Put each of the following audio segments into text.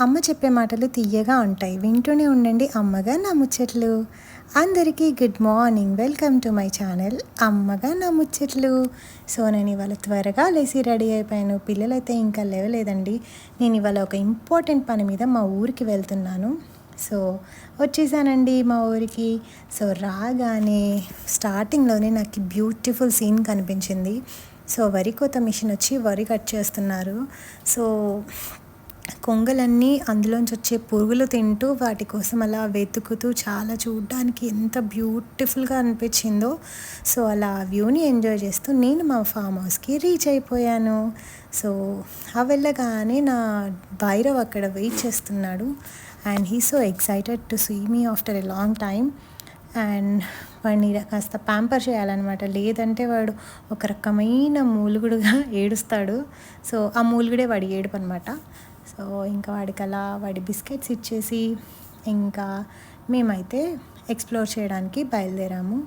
అమ్మ చెప్పే మాటలు తీయగా ఉంటాయి. వింటూనే ఉండండి అమ్మగా నా ముచ్చట్లు. అందరికీ good morning. Welcome to my channel అమ్మగా నా ముచ్చట్లు. సో నేను ఇవాళ త్వరగా లేచి రెడీ అయిపోయాను. పిల్లలైతే ఇంకా లేవలేదండి. నేను ఇవాళ ఒక ఇంపార్టెంట్ పని మీద మా ఊరికి వెళ్తున్నాను. సో వచ్చేసానండి మా ఊరికి. సో రాగానే స్టార్టింగ్లోనే నాకు బ్యూటిఫుల్ సీన్ కనిపించింది. సో వరి కోత మిషన్ వచ్చి వరి కట్ చేస్తున్నారు. సో కొంగలన్నీ అందులోంచి వచ్చే పురుగులు తింటూ వాటి కోసం అలా వెతుకుతూ చాలా చూడడానికి ఎంత బ్యూటిఫుల్గా అనిపించిందో. సో అలా ఆ వ్యూని ఎంజాయ్ చేస్తూ నేను మా ఫామ్ హౌస్కి రీచ్ అయిపోయాను. సో ఆ వెళ్ళగానే నా భైరవ్ అక్కడ వెయిట్ చేస్తున్నాడు. And he so excited to see me after a long time. And వాడిని కాస్త ప్యాంపర్ చేయాలన్నమాట. లేదంటే వాడు ఒక రకమైన మూలుగుడుగా ఏడుస్తాడు. సో ఆ మూలుగుడే వాడి ఏడుపు అనమాట సో ఇంకా వాడికి అలా వాడి బిస్కెట్స్ ఇచ్చేసి ఇంకా మేమైతే ఎక్స్ప్లోర్ చేయడానికి బయలుదేరాము.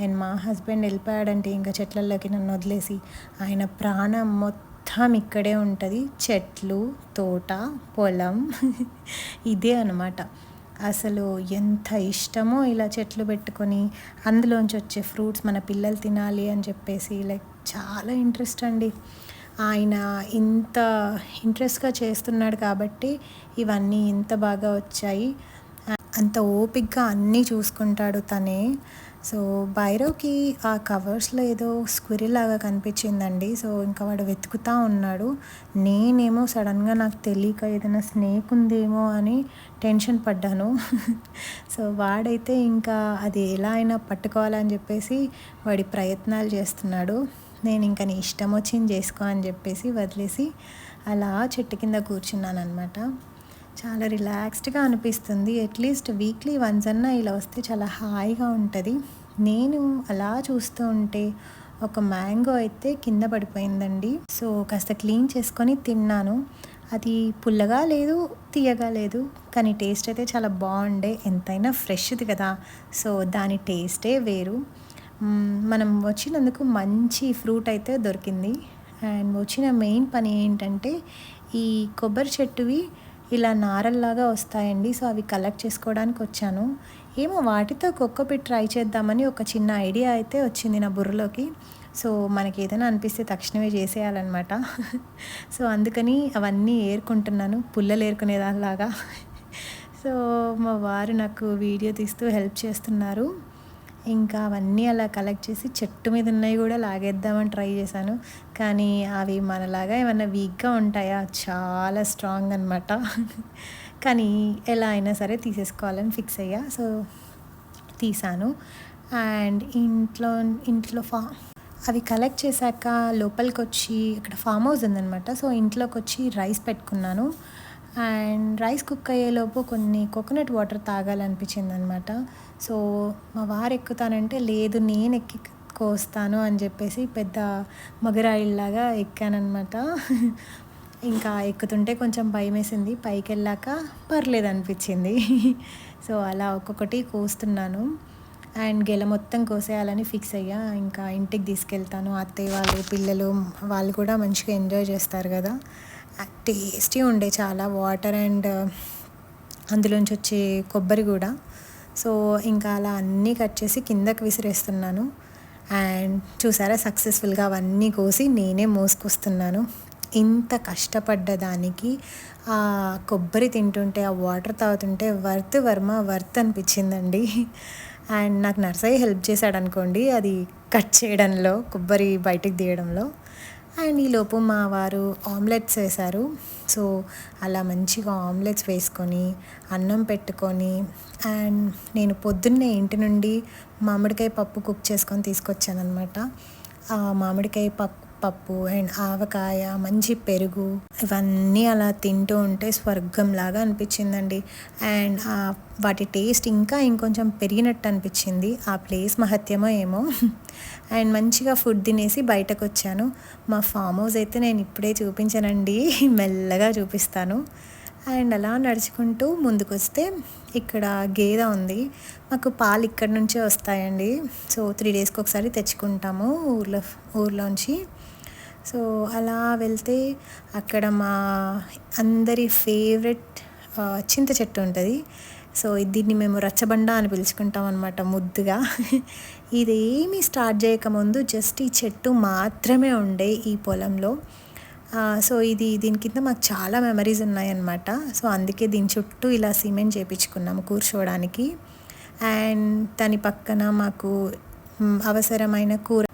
అండ్ మా హస్బెండ్ వెళ్ళిపోయాడంటే ఇంకా చెట్లలోకి నన్ను వదిలేసి. ఆయన ప్రాణం మొత్తం ఇక్కడే ఉంటుంది. చెట్లు తోట పొలం. ఇదే అనమాట అసలు ఎంత ఇష్టమో ఇలా చెట్లు పెట్టుకొని అందులోంచి వచ్చే ఫ్రూట్స్ మన పిల్లలు తినాలి అని చెప్పేసి లైక్ చాలా ఇంట్రెస్ట్ అండి. ఆయన ఇంత ఇంట్రెస్ట్గా చేస్తున్నాడు కాబట్టి ఇవన్నీ ఇంత బాగా వచ్చాయి. అంత ఓపిక్గా అన్నీ చూసుకుంటాడు తనే. సో భైరవ్కి ఆ కవర్స్లో ఏదో స్క్విరిల్ లాగా కనిపించిందండి. సో ఇంకా వాడు వెతుకుతూ ఉన్నాడు. నేనేమో సడన్గా నాకు తెలియక ఏదైనా స్నేక్ ఉందేమో అని టెన్షన్ పడ్డాను. సో వాడైతే ఇంకా అది ఎలా అయినా పట్టుకోవాలని చెప్పేసి వాడి ప్రయత్నాలు చేస్తున్నాడు. నేను ఇంకా నీ ఇష్టం వచ్చింది చేసుకో అని చెప్పేసి వదిలేసి అలా చెట్టు కింద కూర్చున్నాను అనమాట చాలా రిలాక్స్డ్గా అనిపిస్తుంది. అట్లీస్ట్ వీక్లీ వన్స్ అన్నా ఇలా వస్తే చాలా హాయిగా ఉంటుంది. నేను అలా చూస్తూ ఉంటే ఒక మ్యాంగో అయితే కింద పడిపోయిందండి. సో కాస్త క్లీన్ చేసుకొని తిన్నాను. అది పుల్లగా లేదు తీయగా లేదు. కానీ టేస్ట్ అయితే చాలా బాగుండే. ఎంతైనా ఫ్రెష్ది కదా. సో దాని టేస్టే వేరు. మనం వచ్చినందుకు మంచి ఫ్రూట్ అయితే దొరికింది. అండ్ వచ్చిన మెయిన్ పని ఏంటంటే ఈ కొబ్బరి చెట్టువి ఇలా నారల్లాగా వస్తాయండి. సో అవి కలెక్ట్ చేసుకోవడానికి వచ్చాను. ఏమో వాటితో కొక్కపిట్ ట్రై చేద్దామని ఒక చిన్న ఐడియా అయితే వచ్చింది నా బుర్రలోకి. సో మనకి ఏదైనా అనిపిస్తే తక్షణమే చేసేయాలన్నమాట. సో అందుకని అవన్నీ ఏరుకుంటున్నాను పుల్లలు ఏరుకునే దానిలాగా సో మా వారు నాకు వీడియో తీస్తూ హెల్ప్ చేస్తున్నారు. ఇంకా అవన్నీ అలా కలెక్ట్ చేసి చెట్టు మీద ఉన్నవి కూడా లాగేద్దామని ట్రై చేశాను. కానీ అవి మనలాగా ఏమన్నా వీక్గా ఉంటాయా? చాలా స్ట్రాంగ్ అనమాట కానీ ఎలా అయినా సరే తీసేసుకోవాలని ఫిక్స్ అయ్యా. సో తీసాను. అండ్ ఇంట్లో ఇంట్లో ఫా అవి కలెక్ట్ చేశాక లోపలికి వచ్చి ఇక్కడ ఫామ్ హౌస్ ఉందనమాట సో ఇంట్లోకి వచ్చి రైస్ పెట్టుకున్నాను. అండ్ రైస్ కుక్ అయ్యేలోపు కొన్ని కోకోనట్ వాటర్ తాగాలనిపించింది అనమాట సో మా వారు ఎక్కుతానంటే లేదు నేను ఎక్కి కోస్తాను అని చెప్పేసి పెద్ద మగరాయిల్లాగా ఎక్కానమాట ఇంకా ఎక్కుతుంటే కొంచెం భయం వేసింది పైకి వెళ్ళాక పర్లేదు అనిపించింది సో అలా ఒక్కొక్కటి కోస్తున్నాను. అండ్ గెల మొత్తం కోసేయాలని ఫిక్స్ అయ్యా. ఇంకా ఇంటికి తీసుకెళ్తాను. అత్తయ్య వాళ్ళు పిల్లలు వాళ్ళు కూడా మంచిగా ఎంజాయ్ చేస్తారు కదా. టేస్టీ ఉండే చాలా. వాటర్ అండ్ uh, అందులోంచి వచ్చే కొబ్బరి కూడా. సో ఇంకా అలా అన్నీ కట్ చేసి కిందకి విసిరేస్తున్నాను. అండ్ చూసారా సక్సెస్ఫుల్గా అవన్నీ కోసి నేనే మోసుకొస్తున్నాను. ఇంత కష్టపడ్డ దానికి ఆ కొబ్బరి తింటుంటే ఆ వాటర్ తాగుతుంటే వర్త్ వర్మ వర్త్ అనిపించిందండి. అండ్ నాకు నర్సయ్య హెల్ప్ చేశాడు అనుకోండి అది కట్ చేయడంలో కొబ్బరి బయటికి తీయడంలో. అండ్ ఈలోపు మా వారు ఆమ్లెట్స్ వేశారు. సో అలా మంచిగా ఆమ్లెట్స్ వేసుకొని అన్నం పెట్టుకొని అండ్ నేను పొద్దున్నే ఇంటి నుండి మామిడికాయ పప్పు కుక్ చేసుకొని తీసుకొచ్చాను అనమాట మామిడికాయ పప్పు పప్పు అండ్ ఆవకాయ మంచి పెరుగు ఇవన్నీ అలా తింటూ ఉంటే స్వర్గంలాగా అనిపించిందండి. అండ్ వాటి టేస్ట్ ఇంకా ఇంకొంచెం పెరిగినట్టు అనిపించింది. ఆ ప్లేస్ మహత్యమో ఏమో. అండ్ మంచిగా ఫుడ్ తినేసి బయటకు వచ్చాను మా ఫామ్ హౌస్ అయితే నేను ఇప్పుడే చూపించానండి. మెల్లగా చూపిస్తాను. అండ్ అలా నడుచుకుంటూ ముందుకు వస్తే ఇక్కడ గేదె ఉంది. మాకు పాలు ఇక్కడ నుంచే వస్తాయండి. సో త్రీ డేస్కి ఒకసారి తెచ్చుకుంటాము ఊర్లో ఊర్లోంచి. సో అలా వెళ్తే అక్కడ మా అందరి ఫేవరెట్ చింత చెట్టు ఉంటుంది. సో దీన్ని మేము రచ్చబండ అని పిలుచుకుంటాం అనమాట ముద్దుగా. ఇదేమీ స్టార్ట్ చేయకముందు జస్ట్ ఈ చెట్టు మాత్రమే ఉండే ఈ పొలంలో. సో ఇది దీని కింద మాకు చాలా మెమరీస్ ఉన్నాయన్నమాట. సో అందుకే దీని చుట్టూ ఇలా సిమెంట్ చేయించుకున్నాము కూర్చోవడానికి. అండ్ దాని పక్కన మాకు అవసరమైన కూర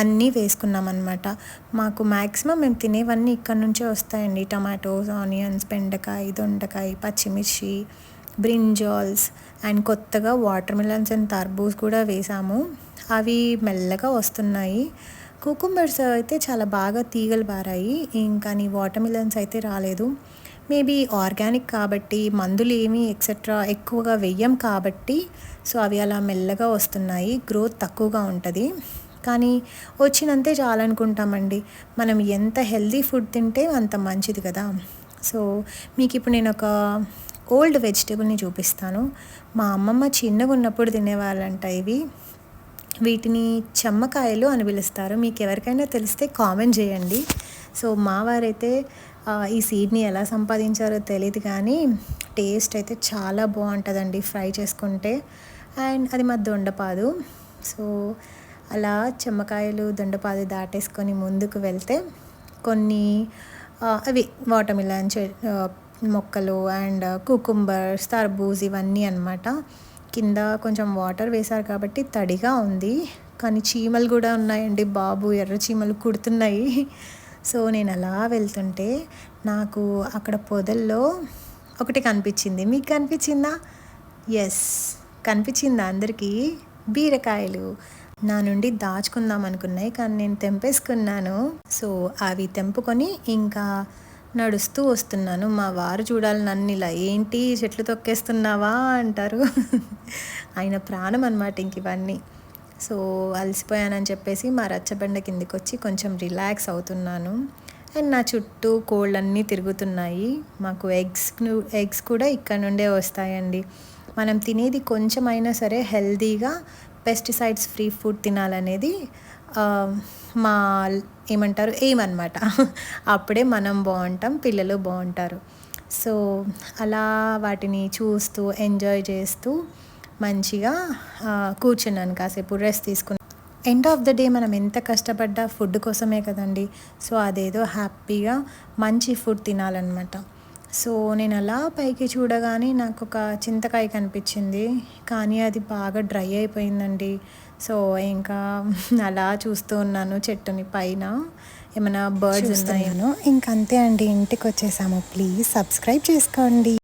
అన్నీ వేసుకున్నాం అనమాట మాకు మ్యాక్సిమం మేము తినేవన్నీ ఇక్కడ నుంచే వస్తాయండి. టమాటోస్ ఆనియన్స్ బెండకాయ దొండకాయ పచ్చిమిర్చి బ్రింజాల్స్ అండ్ కొత్తగా వాటర్ మిలన్స్ అండ్ తర్బూజ్ కూడా వేసాము. అవి మెల్లగా వస్తున్నాయి. కుకుంబర్స్ అయితే చాలా బాగా తీగలు బారాయి ఇంకా నీ వాటర్ మిలన్స్ అయితే రాలేదు. మేబీ ఆర్గానిక్ కాబట్టి మందులు ఏమీ ఎక్సెట్రా ఎక్కువగా వెయ్యం కాబట్టి సో అవి అలా మెల్లగా వస్తున్నాయి. గ్రోత్ తక్కువగా ఉంటుంది. కానీ వచ్చినంతే చాలనుకుంటామండి. మనం ఎంత హెల్దీ ఫుడ్ తింటే అంత మంచిది కదా. సో మీకు ఇప్పుడు నేను ఒక ఓల్డ్ వెజిటేబుల్ని చూపిస్తాను. మా అమ్మమ్మ చిన్నగా ఉన్నప్పుడు తినేవాళ్ళంట ఇవి. వీటిని చెమ్మకాయలు అని పిలుస్తారు. మీకు ఎవరికైనా తెలిస్తే కామెంట్ చేయండి. సో మా వారైతే ఈ సీడ్ని ఎలా సంపాదించారో తెలియదు కానీ టేస్ట్ అయితే చాలా బాగుంటుందండి ఫ్రై చేసుకుంటే. అండ్ అది మా దొండపాదు. సో అలా చెమ్మకాయలు దొండపాదు దాటేసుకొని ముందుకు వెళ్తే కొన్ని అవి వాటర్ మిలన్ మొక్కలు అండ్ కుకుంబర్స్ తర్బూజ్ ఇవన్నీ అన్నమాట. కింద కొంచెం వాటర్ వేశారు కాబట్టి తడిగా ఉంది. కానీ చీమలు కూడా ఉన్నాయండి బాబు ఎర్ర చీమలు కుడుతున్నాయి. సో నేను అలా వెళ్తుంటే నాకు అక్కడ పొదల్లో ఒకటి కనిపించింది. మీకు కనిపించిందా? ఎస్ కనిపించిందా అందరికీ? బీరకాయలు. నా నుండి దాచుకుందాం అనుకున్నాయి కానీ నేను తెంపేసుకున్నాను. సో అవి తెంపుకొని ఇంకా నడుస్తూ వస్తున్నాను. మా వారు చూడాలి నన్ను ఇలా ఏంటి చెట్లు తొక్కేస్తున్నావా? అంటారు. ఆయన ప్రాణం అనమాట ఇంక ఇవన్నీ. సో అలసిపోయానని చెప్పేసి మా రచ్చబండ కిందికి వచ్చి కొంచెం రిలాక్స్ అవుతున్నాను. అండ్ నా చుట్టూ కోళ్ళన్నీ తిరుగుతున్నాయి. మాకు ఎగ్స్ ఎగ్స్ కూడా ఇక్కడ నుండే వస్తాయండి. మనం తినేది కొంచెమైనా సరే హెల్తీగా పెస్టిసైడ్స్ ఫ్రీ ఫుడ్ తినాలనేది మా ఏమంటారు ఏమన్నమాట. అప్పుడే మనం బాగుంటాం పిల్లలు బాగుంటారు. సో అలా వాటిని చూస్తూ ఎంజాయ్ చేస్తూ మంచిగా కూర్చున్నాను కాసేపు రెస్ట్ తీసుకున్నాను ఎండ్ ఆఫ్ ద డే మనం ఎంత కష్టపడ్డా ఫుడ్ కోసమే కదండి. సో అదేదో హ్యాపీగా మంచి ఫుడ్ తినాలన్నమాట. సో నేను అలా పైకి చూడగానే నాకు ఒక చింతకాయ కనిపించింది. కానీ అది బాగా డ్రై అయిపోయిందండి. సో ఇంకా అలా చూస్తూ ఉన్నాను చెట్టుని పైన. ఏమైనా బర్డ్స్ ఉన్నాయేమో. ఇంకంతే అండి. ఇంటికి వచ్చేసాము ప్లీజ్ సబ్స్క్రైబ్ చేసుకోండి.